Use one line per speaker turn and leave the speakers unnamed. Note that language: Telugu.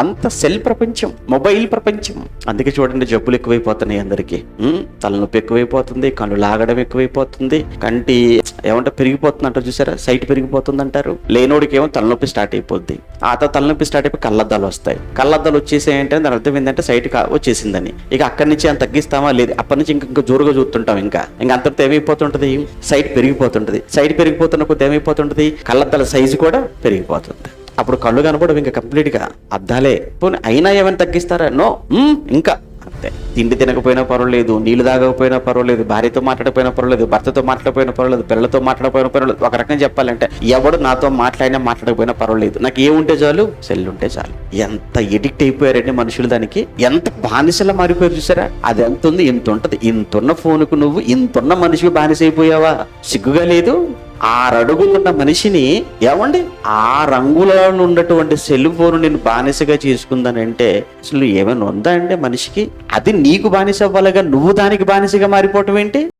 అంత సెల్ ప్రపంచం మొబైల్ ప్రపంచం. అందుకే చూడండి జబ్బులు ఎక్కువైపోతున్నాయి అందరికీ. తలనొప్పి ఎక్కువైపోతుంది కళ్ళు లాగడం ఎక్కువైపోతుంది కంటి ఏమంటే పెరిగిపోతుంది అంటారు చూసారా? సైట్ పెరిగిపోతుంది అంటారు లేనోడికి ఏమో తలనొప్పి స్టార్ట్ అయిపోద్ది. ఆ తర్వాత తలనొప్పి స్టార్ట్ అయిపోయి కళ్ళద్దాలు వస్తాయి. కళ్ళద్దాలు వచ్చేసాయి అంటే దాని అర్థం ఏంటంటే సైట్ వచ్చేసిందని. ఇక అక్కడి నుంచి అంత తగ్గిస్తామా? లేదు. అప్పటి నుంచి ఇంకా ఇంకా జోరుగా చూస్తుంటాం ఇంకా. ఇంకా అంతటితో ఏమైపోతుంటది? సైట్ పెరిగిపోతుంటది. సైట్ పెరిగిపోతున్న కొద్ది ఏమైపోతుంటది? కళ్ళద్దాల సైజు కూడా పెరిగిపోతుంది. అప్పుడు కళ్ళు కనపడవు ఇంకా కంప్లీట్గా. అద్దాలే. పోనీ అయినా ఏమైనా తగ్గిస్తారా? నో. ఇంకా. అంతే. తిండి తినకపోయినా పర్వాలేదు నీళ్ళు తాగకపోయినా పర్వాలేదు భార్యతో మాట్లాడకపోయినా పర్వాలేదు భర్తతో మాట్లాడకపోయినా పర్వాలేదు పిల్లలతో మాట్లాడకపోయినా పర్వాలేదు. ఒక రకంగా చెప్పాలంటే ఎవడు నాతో మాట్లాడినా మాట్లాడకపోయినా పర్వాలేదు. నాకు ఏముంటే చాలు? సెల్ ఉంటే చాలు. ఎంత ఎడిక్ట్ అయిపోయారండి మనుషులు దానికి. ఎంత బానిసలా మారిపోయారు చూసారా? అది ఎంత ఉంది? ఇంత ఉంటది. ఇంతున్న ఫోన్కు నువ్వు ఇంతున్న మనిషికి బానిస అయిపోయావా? సిగ్గుగా లేదు? ఆరడుగులున్న మనిషిని ఏమండి? ఆ రంగులో ఉన్నటువంటి సెల్ ఫోన్ నేను బానిసగా చేసుకుందానంటే అసలు ఏమైనా ఉందా అండి మనిషికి? అది నీకు బానిస అవ్వాలిగా నువ్వు దానికి బానిసగా మారిపోవటం ఏంటి?